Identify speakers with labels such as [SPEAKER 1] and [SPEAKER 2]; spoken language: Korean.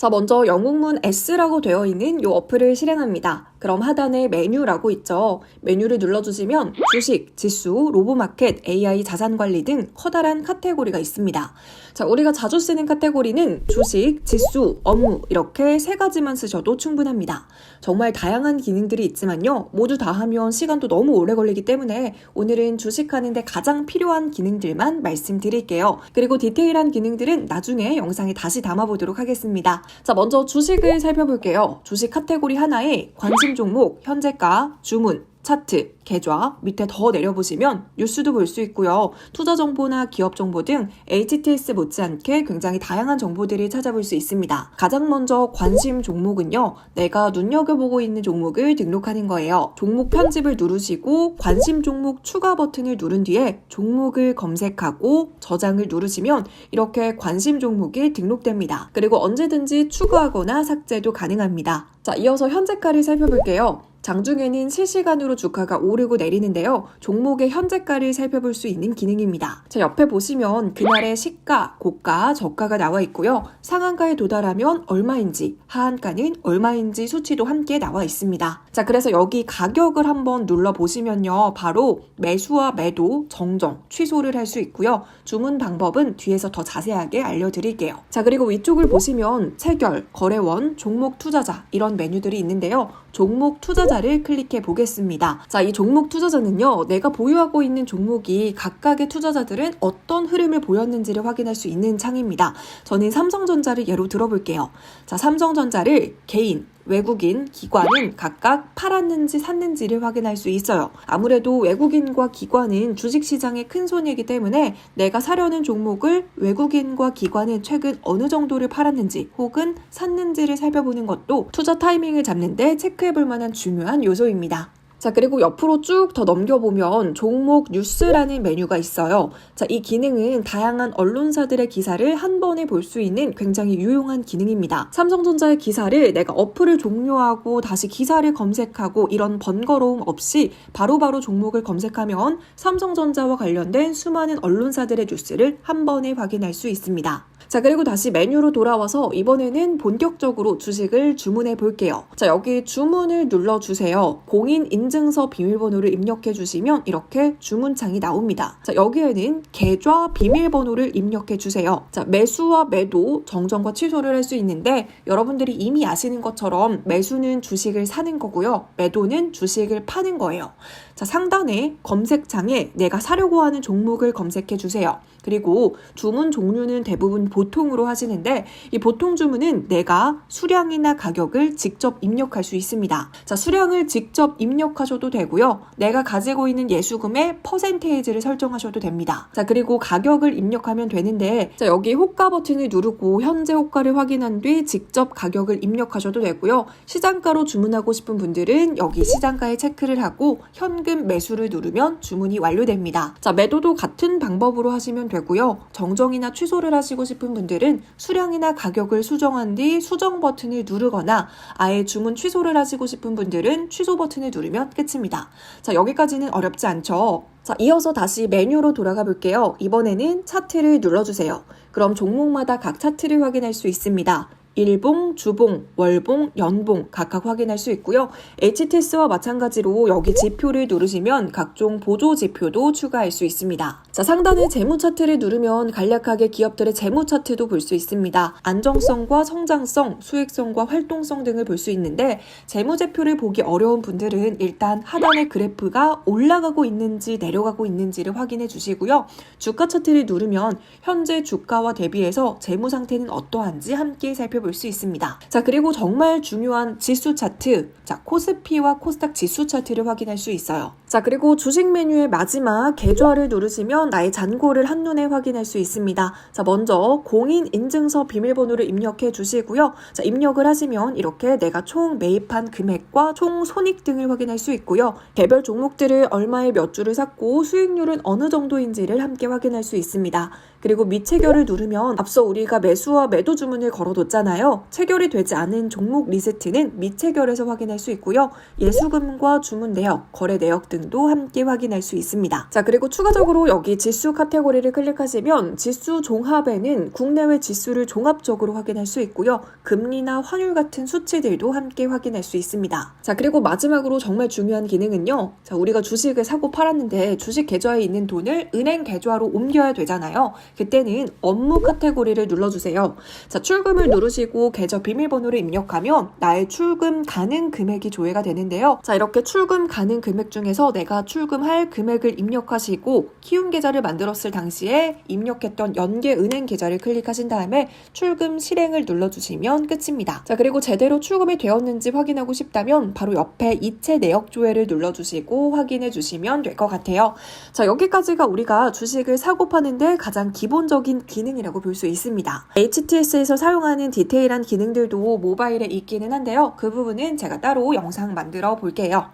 [SPEAKER 1] 자, 먼저 영국문 S라고 되어 있는 이 어플을 실행합니다. 그럼 하단에 메뉴라고 있죠. 메뉴를 눌러주시면 주식, 지수, 로보마켓, AI 자산 관리 등 커다란 카테고리가 있습니다. 자, 우리가 자주 쓰는 카테고리는 주식, 지수, 업무 이렇게 세 가지만 쓰셔도 충분합니다. 정말 다양한 기능들이 있지만요. 모두 다 하면 시간도 너무 오래 걸리기 때문에 오늘은 주식하는데 가장 필요한 기능들만 말씀드릴게요. 그리고 디테일한 기능들은 나중에 영상에 다시 담아보도록 하겠습니다. 자, 먼저 주식을 살펴볼게요. 주식 카테고리 하나에 관심 종목, 현재가, 주문, 차트, 계좌, 밑에 더 내려보시면 뉴스도 볼 수 있고요. 투자 정보나 기업 정보 등 HTS 못지않게 굉장히 다양한 정보들을 찾아볼 수 있습니다. 가장 먼저 관심 종목은요. 내가 눈여겨보고 있는 종목을 등록하는 거예요. 종목 편집을 누르시고 관심 종목 추가 버튼을 누른 뒤에 종목을 검색하고 저장을 누르시면 이렇게 관심 종목이 등록됩니다. 그리고 언제든지 추가하거나 삭제도 가능합니다. 자, 이어서 현재가를 살펴볼게요. 장중에는 실시간으로 주가가 오르고 내리는데요. 종목의 현재가를 살펴볼 수 있는 기능입니다. 자, 옆에 보시면 그날의 시가, 고가, 저가가 나와 있고요. 상한가에 도달하면 얼마인지, 하한가는 얼마인지 수치도 함께 나와 있습니다. 자, 그래서 여기 가격을 한번 눌러 보시면요. 바로 매수와 매도, 정정, 취소를 할 수 있고요. 주문 방법은 뒤에서 더 자세하게 알려드릴게요. 자, 그리고 위쪽을 보시면 체결, 거래원, 종목 투자자 이런 메뉴들이 있는데요. 종목 투자자 를 클릭해 보겠습니다. 자, 이 종목 투자자는요, 내가 보유하고 있는 종목이 각각의 투자자들은 어떤 흐름을 보였는지를 확인할 수 있는 창입니다. 저는 삼성전자를 예로 들어볼게요. 자, 삼성전자를 개인, 외국인, 기관은 각각 팔았는지 샀는지를 확인할 수 있어요. 아무래도 외국인과 기관은 주식시장의 큰 손이기 때문에 내가 사려는 종목을 외국인과 기관은 최근 어느 정도를 팔았는지 혹은 샀는지를 살펴보는 것도 투자 타이밍을 잡는데 체크해볼 만한 중요한 요소입니다. 자, 그리고 옆으로 쭉 더 넘겨보면 종목 뉴스라는 메뉴가 있어요. 자, 이 기능은 다양한 언론사들의 기사를 한 번에 볼 수 있는 굉장히 유용한 기능입니다. 삼성전자의 기사를 내가 어플을 종료하고 다시 기사를 검색하고 이런 번거로움 없이 바로바로 종목을 검색하면 삼성전자와 관련된 수많은 언론사들의 뉴스를 한 번에 확인할 수 있습니다. 자, 그리고 다시 메뉴로 돌아와서 이번에는 본격적으로 주식을 주문해 볼게요. 자, 여기 주문을 눌러주세요. 공인 인증서 비밀번호를 입력해 주시면 이렇게 주문창이 나옵니다. 자, 여기에는 계좌 비밀번호를 입력해 주세요. 자, 매수와 매도, 정정과 취소를 할 수 있는데 여러분들이 이미 아시는 것처럼 매수는 주식을 사는 거고요. 매도는 주식을 파는 거예요. 자, 상단에 검색창에 내가 사려고 하는 종목을 검색해 주세요. 그리고 주문 종류는 대부분 보 통으로 하시는데 이 보통 주문은 내가 수량이나 가격을 직접 입력할 수 있습니다. 자, 수량을 직접 입력하셔도 되고요. 내가 가지고 있는 예수금의 퍼센테이지를 설정하셔도 됩니다. 자, 그리고 가격을 입력하면 되는데 자, 여기 호가 버튼을 누르고 현재 호가를 확인한 뒤 직접 가격을 입력하셔도 되고요. 시장가로 주문하고 싶은 분들은 여기 시장가에 체크를 하고 현금 매수를 누르면 주문이 완료됩니다. 자, 매도도 같은 방법으로 하시면 되고요. 정정이나 취소를 하시고 싶은 분들은 수량이나 가격을 수정한 뒤 수정 버튼을 누르거나 아예 주문 취소를 하시고 싶은 분들은 취소 버튼을 누르면 끝입니다. 자, 여기까지는 어렵지 않죠? 자, 이어서 다시 메뉴로 돌아가 볼게요. 이번에는 차트를 눌러주세요. 그럼 종목마다 각 차트를 확인할 수 있습니다. 일봉, 주봉, 월봉, 연봉 각각 확인할 수 있고요. HTS와 마찬가지로 여기 지표를 누르시면 각종 보조 지표도 추가할 수 있습니다. 자, 상단에 재무 차트를 누르면 간략하게 기업들의 재무 차트도 볼 수 있습니다. 안정성과 성장성, 수익성과 활동성 등을 볼 수 있는데 재무제표를 보기 어려운 분들은 일단 하단의 그래프가 올라가고 있는지 내려가고 있는지를 확인해 주시고요. 주가 차트를 누르면 현재 주가와 대비해서 재무 상태는 어떠한지 함께 살펴 볼 수 있습니다. 자, 그리고 정말 중요한 지수 차트. 자, 코스피와 코스닥 지수 차트를 확인할 수 있어요. 자, 그리고 주식 메뉴의 마지막 계좌를 누르시면 나의 잔고를 한눈에 확인할 수 있습니다. 자, 먼저 공인 인증서 비밀번호를 입력해 주시고요. 자, 입력을 하시면 이렇게 내가 총 매입한 금액과 총 손익 등을 확인할 수 있고요. 개별 종목들을 얼마에 몇 주를 샀고 수익률은 어느 정도인지를 함께 확인할 수 있습니다. 그리고 미체결을 누르면 앞서 우리가 매수와 매도 주문을 걸어뒀잖아요. 있잖아요. 체결이 되지 않은 종목 리스트는 미체결에서 확인할 수 있고요. 예수금과 주문 내역, 거래 내역 등도 함께 확인할 수 있습니다. 자, 그리고 추가적으로 여기 지수 카테고리를 클릭하시면 지수 종합에는 국내외 지수를 종합적으로 확인할 수 있고요. 금리나 환율 같은 수치들도 함께 확인할 수 있습니다. 자, 그리고 마지막으로 정말 중요한 기능은요. 자, 우리가 주식을 사고 팔았는데 주식 계좌에 있는 돈을 은행 계좌로 옮겨야 되잖아요. 그때는 업무 카테고리를 눌러주세요. 자, 출금을 누르시 고 계좌 비밀번호를 입력하면 나의 출금 가능 금액이 조회가 되는데요. 자, 이렇게 출금 가능 금액 중에서 내가 출금할 금액을 입력하시고 키움 계좌를 만들었을 당시에 입력했던 연계 은행 계좌를 클릭하신 다음에 출금 실행을 눌러주시면 끝입니다. 자, 그리고 제대로 출금이 되었는지 확인하고 싶다면 바로 옆에 이체 내역 조회를 눌러주시고 확인해 주시면 될 것 같아요. 자, 여기까지가 우리가 주식을 사고 파는데 가장 기본적인 기능이라고 볼 수 있습니다. HTS에서 사용하는 디테일한 기능들도 모바일에 있기는 한데요. 그 부분은 제가 따로 영상 만들어 볼게요.